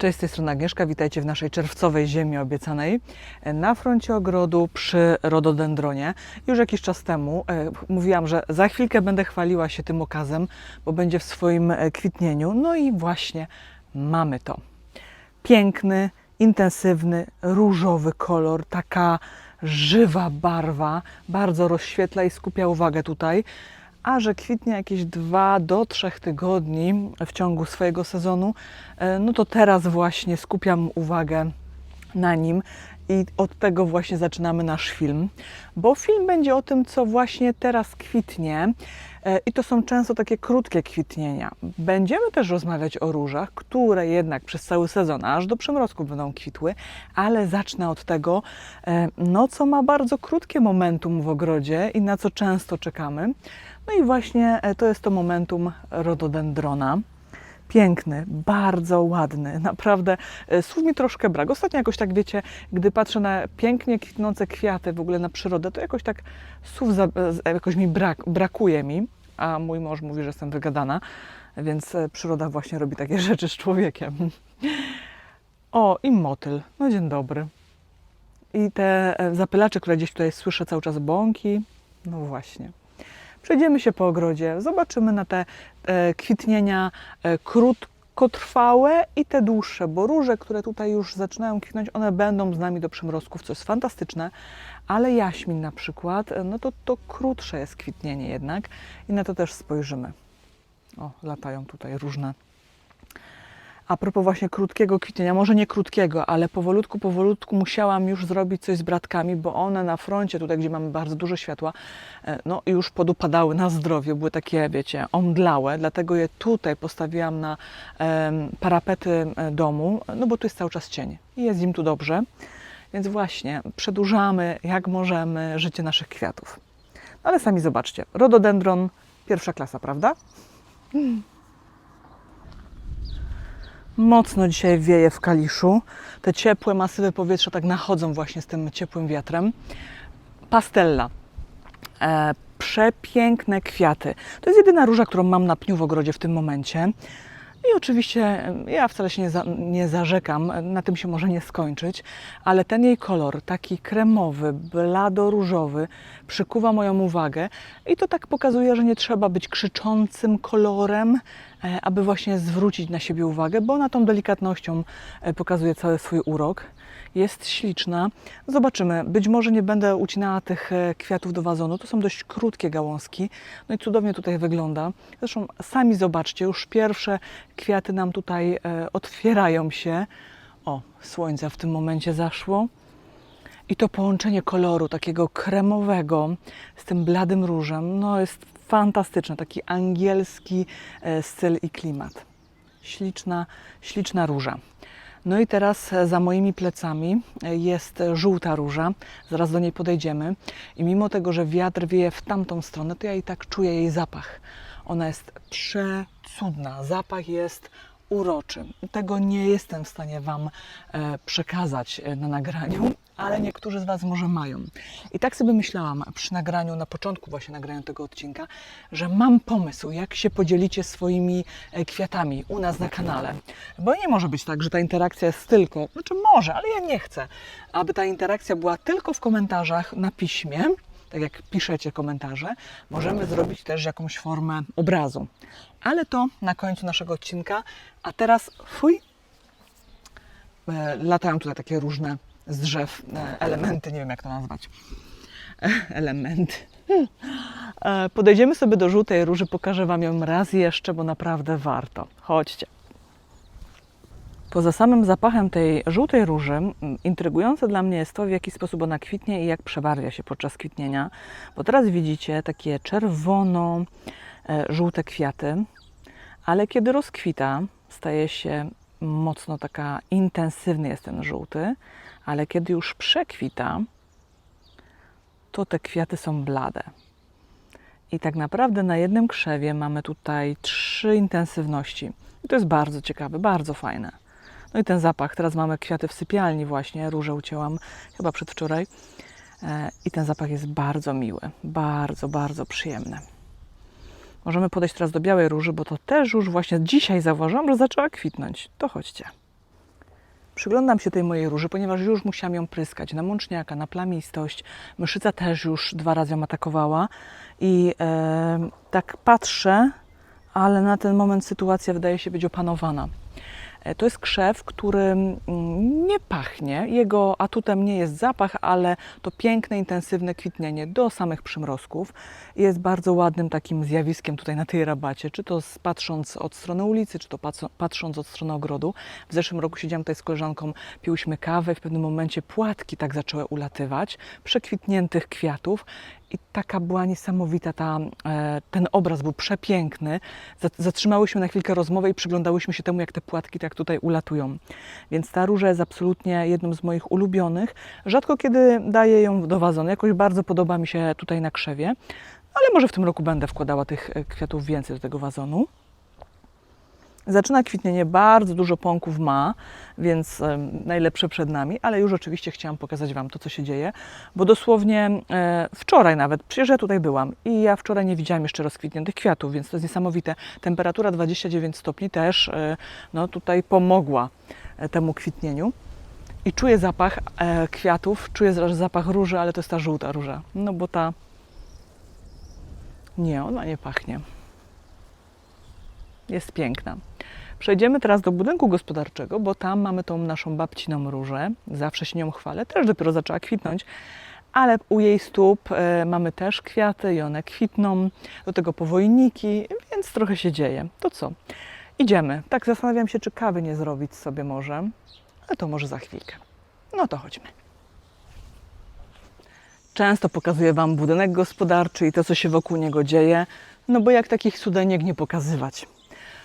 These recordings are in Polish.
Cześć, z tej strony Agnieszka, witajcie w naszej czerwcowej ziemi obiecanej na froncie ogrodu przy rododendronie. Już jakiś czas temu e, mówiłam, że za chwilkę będę chwaliła się tym okazem, bo będzie w swoim e, kwitnieniu. No i właśnie mamy to. Piękny, intensywny, różowy kolor, taka żywa barwa, bardzo rozświetla i skupia uwagę tutaj. A że kwitnie jakieś 2 do 3 tygodni w ciągu swojego sezonu, e, no to teraz właśnie skupiam uwagę na nim i od tego właśnie zaczynamy nasz film, bo film będzie o tym, co właśnie teraz kwitnie e, i to są często takie krótkie kwitnienia. Będziemy też rozmawiać o różach, które jednak przez cały sezon, aż do przymrozku będą kwitły, ale zacznę od tego, e, no co ma bardzo krótkie momentum w ogrodzie i na co często czekamy. No i właśnie e, to jest to momentum rododendrona. Piękny, bardzo ładny, naprawdę e, słów mi troszkę brak. Ostatnio jakoś tak wiecie, gdy patrzę na pięknie kwitnące kwiaty, w ogóle na przyrodę, to jakoś tak słów za, e, jakoś mi brak, brakuje mi, a mój mąż mówi, że jestem wygadana, więc przyroda właśnie robi takie rzeczy z człowiekiem. O, i motyl. No dzień dobry. I te zapylacze, które gdzieś tutaj słyszę cały czas bąki, no właśnie. Przejdziemy się po ogrodzie, zobaczymy na te e, kwitnienia e, krótkotrwałe i te dłuższe, bo róże, które tutaj już zaczynają kwitnąć, one będą z nami do przymrozków, co jest fantastyczne, ale jaśmin na przykład, e, no to to krótsze jest kwitnienie jednak i na to też spojrzymy. O, latają tutaj różne a propos właśnie krótkiego kwitnienia, może nie krótkiego, ale powolutku, powolutku musiałam już zrobić coś z bratkami, bo one na froncie, tutaj gdzie mamy bardzo dużo światła, e, no już podupadały na zdrowie, były takie, wiecie, omdlałe, dlatego je tutaj postawiłam na parapety e, domu, no bo tu jest cały czas cień i jest im tu dobrze, więc właśnie przedłużamy jak możemy życie naszych kwiatów. No ale sami zobaczcie, rododendron, pierwsza klasa, prawda? Mocno dzisiaj wieje w Kaliszu. Te ciepłe masywy powietrza tak nachodzą właśnie z tym ciepłym wiatrem. Pastella. E, przepiękne kwiaty. To jest jedyna róża, którą mam na pniu w ogrodzie w tym momencie. I oczywiście e, ja wcale się nie, za, nie zarzekam, na tym się może nie skończyć, ale ten jej kolor, taki kremowy, blado-różowy, przykuwa moją uwagę i to tak pokazuje, że nie trzeba być krzyczącym kolorem, e, aby właśnie zwrócić na siebie uwagę, bo ona tą delikatnością e, pokazuje cały swój urok. Jest śliczna. Zobaczymy. Być może nie będę ucinała tych e, kwiatów do wazonu. To są dość krótkie gałązki. No i cudownie tutaj wygląda. Zresztą sami zobaczcie, już pierwsze kwiaty nam tutaj e, otwierają się. O, słońce w tym momencie zaszło. I to połączenie koloru takiego kremowego z tym bladym różem, no jest fantastyczne. Taki angielski e, styl i klimat. Śliczna, śliczna róża. No i teraz e, za moimi plecami e, jest żółta róża. Zaraz do niej podejdziemy. I mimo tego, że wiatr wieje w tamtą stronę, to ja i tak czuję jej zapach. Ona jest przecudna. Zapach jest uroczy. Tego nie jestem w stanie Wam e, przekazać na nagraniu, ale niektórzy z Was może mają. I tak sobie myślałam przy nagraniu, na początku właśnie nagrania tego odcinka, że mam pomysł, jak się podzielicie swoimi e, kwiatami u nas na kanale. Bo nie może być tak, że ta interakcja jest tylko, znaczy może, ale ja nie chcę, aby ta interakcja była tylko w komentarzach na piśmie, tak jak piszecie komentarze, możemy zrobić też jakąś formę obrazu. Ale to na końcu naszego odcinka. A teraz fuj, e, latają tutaj takie różne z drzew e, elementy, nie wiem jak to nazwać. E, Elementy. E, Podejdziemy sobie do żółtej róży, pokażę Wam ją raz jeszcze, bo naprawdę warto. Chodźcie. Poza samym zapachem tej żółtej róży, intrygujące dla mnie jest to, w jaki sposób ona kwitnie i jak przebarwia się podczas kwitnienia. Bo teraz widzicie takie czerwono-żółte kwiaty, ale kiedy rozkwita, staje się mocno taka intensywny jest ten żółty, ale kiedy już przekwita, to te kwiaty są blade. I tak naprawdę na jednym krzewie mamy tutaj trzy intensywności. I to jest bardzo ciekawe, bardzo fajne. No i ten zapach. Teraz mamy kwiaty w sypialni właśnie. Różę ucięłam chyba przedwczoraj. E, I ten zapach jest bardzo miły. Bardzo, bardzo przyjemny. Możemy podejść teraz do białej róży, bo to też już właśnie dzisiaj zauważyłam, że zaczęła kwitnąć. To chodźcie. Przyglądam się tej mojej róży, ponieważ już musiałam ją pryskać na mączniaka, na plamistość. Myszyca też już dwa razy ją atakowała i e, tak patrzę, ale na ten moment sytuacja wydaje się być opanowana. E, To jest krzew, który mm, nie pachnie. Jego atutem nie jest zapach, ale to piękne, intensywne kwitnienie do samych przymrozków. Jest bardzo ładnym takim zjawiskiem tutaj na tej rabacie, czy to patrząc od strony ulicy, czy to patrz- patrząc od strony ogrodu. W zeszłym roku siedziałam tutaj z koleżanką, piłyśmy kawę w pewnym momencie płatki tak zaczęły ulatywać, przekwitniętych kwiatów i taka była niesamowita ta, e, ten obraz był przepiękny. Za- Zatrzymałyśmy na chwilkę rozmowę i przyglądałyśmy się temu, jak te płatki tak tutaj ulatują. Więc ta róża jest absolutnie jedną z moich ulubionych. Rzadko kiedy daję ją do wazonu. Jakoś bardzo podoba mi się tutaj na krzewie. Ale może w tym roku będę wkładała tych e, kwiatów więcej do tego wazonu. Zaczyna kwitnienie, bardzo dużo pąków ma, więc najlepsze przed nami, ale już oczywiście chciałam pokazać Wam to, co się dzieje, bo dosłownie e, wczoraj nawet, przecież ja tutaj byłam i ja wczoraj nie widziałam jeszcze rozkwitniętych kwiatów, więc to jest niesamowite. Temperatura 29 stopni też e, no, tutaj pomogła e, temu kwitnieniu. I czuję zapach kwiatów, czuję zapach róży, ale to jest ta żółta róża, no bo ta... Nie, ona nie pachnie. Jest piękna. Przejdziemy teraz do budynku gospodarczego, bo tam mamy tą naszą babciną różę. Zawsze się nią chwalę. Też dopiero zaczęła kwitnąć, ale u jej stóp e, mamy też kwiaty i one kwitną. Do tego powojniki, więc trochę się dzieje. To co? Idziemy. Tak zastanawiam się, czy kawy nie zrobić sobie może. Ale to może za chwilkę. No to chodźmy. Często pokazuję Wam budynek gospodarczy i to, co się wokół niego dzieje, no bo jak takich cudeniek nie pokazywać.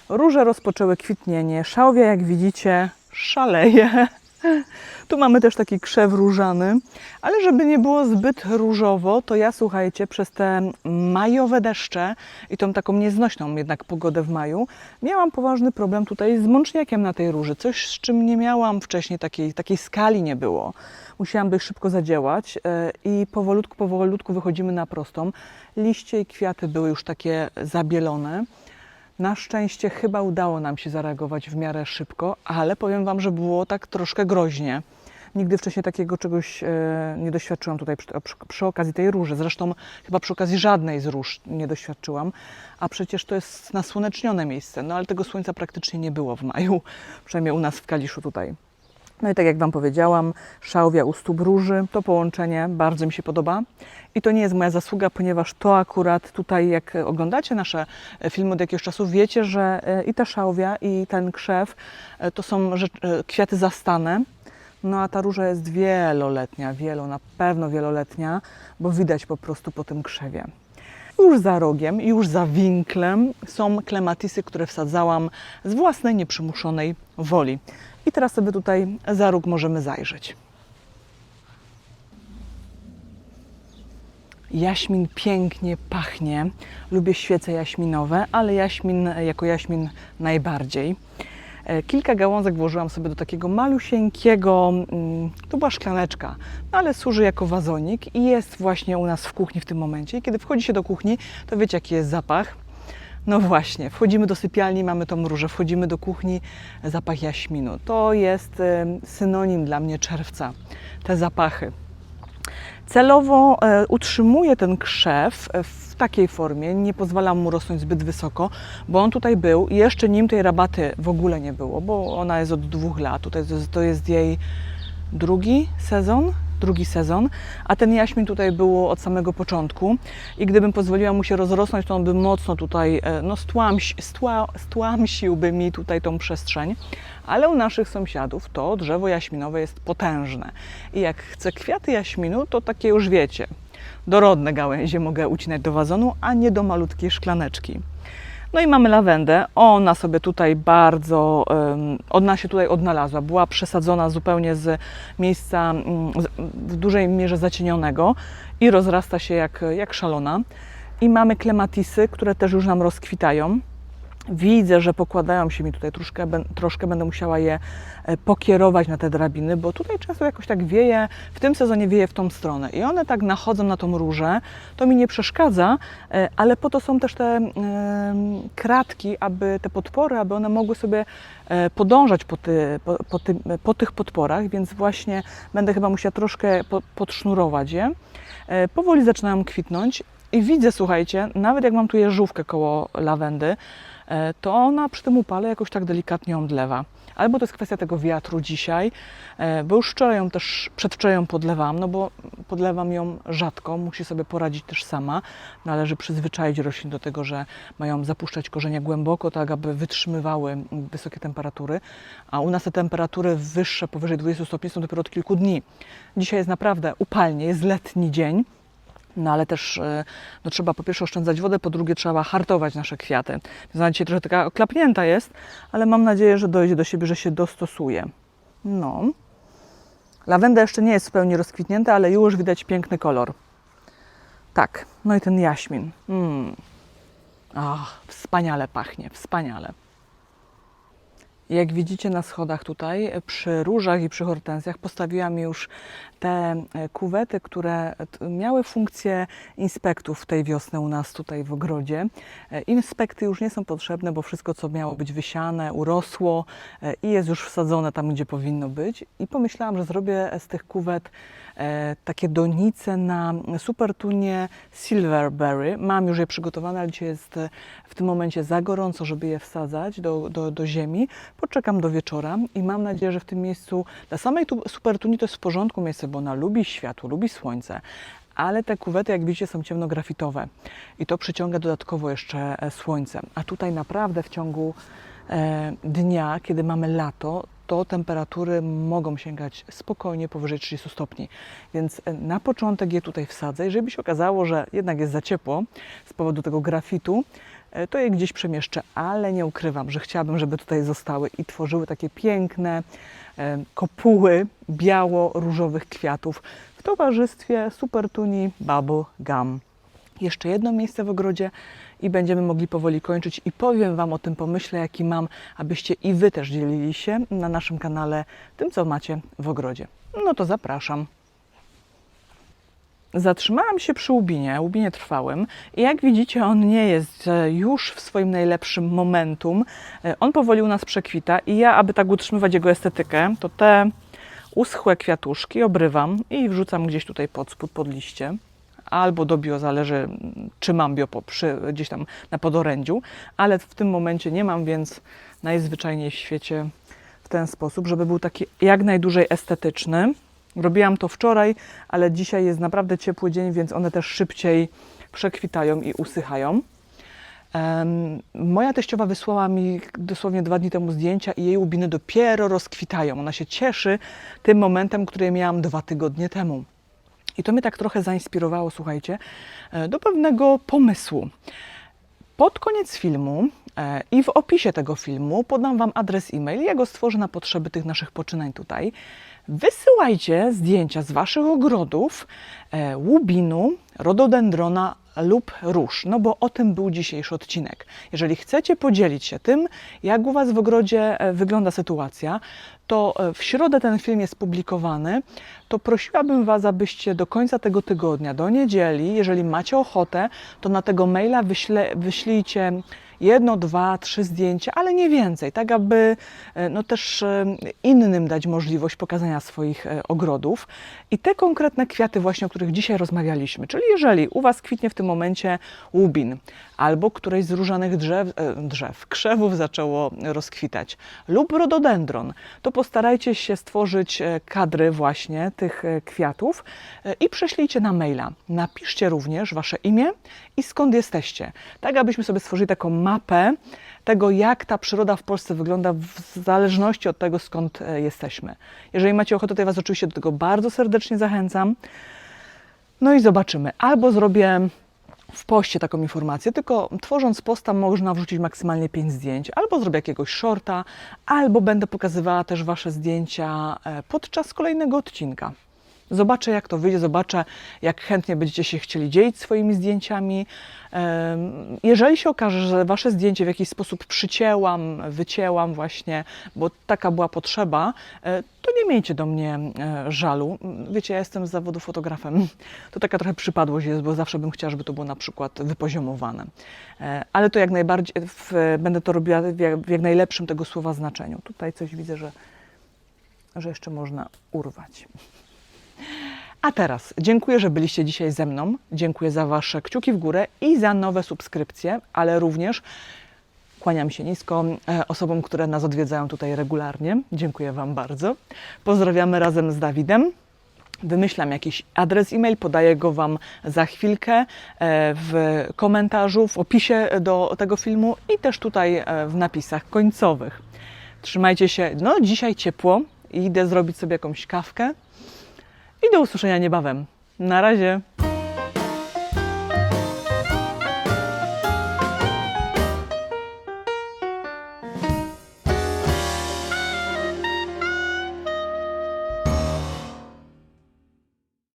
Róże rozpoczęły kwitnienie, szałwia, jak widzicie, szaleje. Tu mamy też taki krzew różany, ale żeby nie było zbyt różowo, to ja słuchajcie, przez te majowe deszcze i tą taką nieznośną jednak pogodę w maju, miałam poważny problem tutaj z mączniakiem na tej róży. Coś, z czym nie miałam wcześniej, takiej, takiej skali nie było. Musiałam dość szybko zadziałać e, i powolutku, powolutku wychodzimy na prostą. Liście i kwiaty były już takie zabielone. Na szczęście chyba udało nam się zareagować w miarę szybko, ale powiem Wam, że było tak troszkę groźnie. Nigdy wcześniej takiego czegoś e, nie doświadczyłam tutaj przy, przy, okazji tej róży. Zresztą chyba przy okazji żadnej z róż nie doświadczyłam, a przecież to jest nasłonecznione miejsce, no ale tego słońca praktycznie nie było w maju, przynajmniej u nas w Kaliszu tutaj. No i tak jak Wam powiedziałam, szałwia u stóp róży, to połączenie bardzo mi się podoba. I to nie jest moja zasługa, ponieważ to akurat tutaj, jak oglądacie nasze filmy od jakiegoś czasu, wiecie, że e, i ta szałwia, i ten krzew e, to są e, kwiaty zastane. No a ta róża jest wieloletnia, wielo, na pewno wieloletnia, bo widać po prostu po tym krzewie. Już za rogiem, już za winklem są klematisy, które wsadzałam z własnej nieprzymuszonej woli. I teraz sobie tutaj za róg możemy zajrzeć. Jaśmin pięknie pachnie. Lubię świece jaśminowe, ale jaśmin jako jaśmin najbardziej. E, Kilka gałązek włożyłam sobie do takiego malusieńkiego, mm, to była szklaneczka, no ale służy jako wazonik i jest właśnie u nas w kuchni w tym momencie. I kiedy wchodzi się do kuchni, to wiecie jaki jest zapach. No właśnie, wchodzimy do sypialni, mamy tą różę, wchodzimy do kuchni, zapach jaśminu. To jest em, synonim dla mnie czerwca, te zapachy. Celowo e, utrzymuję ten krzew e, w takiej formie, nie pozwalam mu rosnąć zbyt wysoko, bo on tutaj był i jeszcze nim tej rabaty w ogóle nie było, bo ona jest od dwóch lat. Tutaj to jest jej drugi sezon, drugi sezon, a ten jaśmin tutaj było od samego początku. I gdybym pozwoliła mu się rozrosnąć, to on by mocno tutaj, e, no stłamsi, stła, stłamsiłby mi tutaj tą przestrzeń, ale u naszych sąsiadów to drzewo jaśminowe jest potężne. I jak chcę kwiaty jaśminu, to takie już wiecie, dorodne gałęzie mogę ucinać do wazonu, a nie do malutkiej szklaneczki. No i mamy lawendę. Ona sobie tutaj bardzo, ona się tutaj odnalazła. Była przesadzona zupełnie z miejsca mm, w dużej mierze zacienionego i rozrasta się jak, jak szalona. I mamy klematisy, które też już nam rozkwitają. Widzę, że pokładają się mi tutaj, troszkę, troszkę będę musiała je e, pokierować na te drabiny, bo tutaj często jakoś tak wieje, w tym sezonie wieje w tą stronę i one tak nachodzą na tą różę. To mi nie przeszkadza, e, ale po to są też te kratki, aby te podpory, aby one mogły sobie e, podążać po, ty, po, po, tym, po tych podporach, więc właśnie będę chyba musiała troszkę po, podsznurować je. Powoli zaczynają kwitnąć i widzę, słuchajcie, nawet jak mam tu jeżówkę koło lawendy, to ona przy tym upale jakoś tak delikatnie omdlewa. Albo to jest kwestia tego wiatru dzisiaj, e, bo już wczoraj ją też, przedwczoraj ją podlewam, no bo podlewam ją rzadko, musi sobie poradzić też sama. Należy przyzwyczaić roślin do tego, że mają zapuszczać korzenie głęboko, tak aby wytrzymywały wysokie temperatury, a u nas te temperatury wyższe, powyżej 20 stopni są dopiero od kilku dni. Dzisiaj jest naprawdę upalnie, jest letni dzień, no ale też e, no, trzeba po pierwsze oszczędzać wodę, po drugie trzeba hartować nasze kwiaty. Więc ona dzisiaj trochę taka oklapnięta jest, ale mam nadzieję, że dojdzie do siebie, że się dostosuje. No. Lawenda jeszcze nie jest w pełni rozkwitnięta, ale już widać piękny kolor. Tak, no i ten jaśmin. Mm. Ach, wspaniale pachnie, wspaniale. Jak widzicie na schodach tutaj, przy różach i przy hortensjach postawiłam już te e, kuwety, które miały funkcję inspektów tej wiosny u nas tutaj w ogrodzie. E, Inspekty już nie są potrzebne, bo wszystko, co miało być wysiane, urosło e, i jest już wsadzone tam, gdzie powinno być. I pomyślałam, że zrobię z tych kuwet takie donice na supertunie Silverberry. Mam już je przygotowane, ale dzisiaj jest w tym momencie za gorąco, żeby je wsadzać do, do, do ziemi. Poczekam do wieczora i mam nadzieję, że w tym miejscu dla samej tu, supertuni to jest w porządku miejsce, bo ona lubi światło, lubi słońce. Ale te kuwety, jak widzicie, są ciemnografitowe i to przyciąga dodatkowo jeszcze e, słońce. A tutaj naprawdę w ciągu e, dnia, kiedy mamy lato, to temperatury mogą sięgać spokojnie powyżej 30 stopni. Więc e, na początek je tutaj wsadzę. Jeżeli by się okazało, że jednak jest za ciepło z powodu tego grafitu, to je gdzieś przemieszczę, ale nie ukrywam, że chciałabym, żeby tutaj zostały i tworzyły takie piękne e, kopuły biało-różowych kwiatów w towarzystwie Supertuni Bubble Gum. Jeszcze jedno miejsce w ogrodzie i będziemy mogli powoli kończyć i powiem Wam o tym pomyśle, jaki mam, abyście i Wy też dzielili się na naszym kanale tym, co macie w ogrodzie. No to zapraszam. Zatrzymałam się przy łubinie, łubinie trwałym i jak widzicie on nie jest e, już w swoim najlepszym momentum. E, On powoli u nas przekwita i ja, aby tak utrzymywać jego estetykę, to te uschłe kwiatuszki obrywam i wrzucam gdzieś tutaj pod spód, pod liście. Albo do bio, zależy czy mam bio przy, gdzieś tam na podorędziu, ale w tym momencie nie mam, więc najzwyczajniej w świecie w ten sposób, żeby był taki jak najdłużej estetyczny. Robiłam to wczoraj, ale dzisiaj jest naprawdę ciepły dzień, więc one też szybciej przekwitają i usychają. Moja teściowa wysłała mi dosłownie dwa dni temu zdjęcia i jej łubiny dopiero rozkwitają. Ona się cieszy tym momentem, który miałam dwa tygodnie temu. I to mnie tak trochę zainspirowało, słuchajcie, e, do pewnego pomysłu. Pod koniec filmu e, i w opisie tego filmu podam Wam adres e-mail. Ja go stworzę na potrzeby tych naszych poczynań tutaj. Wysyłajcie zdjęcia z Waszych ogrodów e, łubinu, rododendrona lub róż, no bo o tym był dzisiejszy odcinek. Jeżeli chcecie podzielić się tym, jak u Was w ogrodzie e, wygląda sytuacja, to e, w środę ten film jest publikowany, to prosiłabym Was, abyście do końca tego tygodnia, do niedzieli, jeżeli macie ochotę, to na tego maila wyśle, wyślijcie jedno, dwa, trzy zdjęcia, ale nie więcej, tak aby e, no też e, innym dać możliwość pokazania swoich e, ogrodów. I te konkretne kwiaty właśnie, o których dzisiaj rozmawialiśmy, czyli jeżeli u Was kwitnie w tym momencie łubin, albo któreś z różanych drzew, drzew krzewów zaczęło rozkwitać, lub rododendron, to postarajcie się stworzyć kadry właśnie tych kwiatów i prześlijcie na maila. Napiszcie również Wasze imię i skąd jesteście, tak abyśmy sobie stworzyli taką mapę tego, jak ta przyroda w Polsce wygląda w zależności od tego, skąd e, jesteśmy. Jeżeli macie ochotę, to ja Was oczywiście do tego bardzo serdecznie zachęcam. No i zobaczymy. Albo zrobię w poście taką informację, tylko tworząc posta można wrzucić maksymalnie 5 zdjęć, albo zrobię jakiegoś shorta, albo będę pokazywała też Wasze zdjęcia e, podczas kolejnego odcinka. Zobaczę, jak to wyjdzie, zobaczę, jak chętnie będziecie się chcieli dzielić swoimi zdjęciami. Jeżeli się okaże, że wasze zdjęcie w jakiś sposób przycięłam, wycięłam właśnie, bo taka była potrzeba, e, to nie miejcie do mnie e, żalu. Wiecie, ja jestem z zawodu fotografem. To taka trochę przypadłość jest, bo zawsze bym chciała, żeby to było na przykład wypoziomowane. E, Ale to jak najbardziej, w, będę to robiła w jak najlepszym tego słowa znaczeniu. Tutaj coś widzę, że, że jeszcze można urwać. A teraz dziękuję, że byliście dzisiaj ze mną. Dziękuję za Wasze kciuki w górę i za nowe subskrypcje, ale również kłaniam się nisko e, osobom, które nas odwiedzają tutaj regularnie. Dziękuję Wam bardzo. Pozdrawiamy razem z Dawidem. Wymyślam jakiś adres e-mail, podaję go Wam za chwilkę e, w komentarzu, w opisie do tego filmu i też tutaj e, w napisach końcowych. Trzymajcie się. No, dzisiaj ciepło. Idę zrobić sobie jakąś kawkę i do usłyszenia niebawem. Na razie.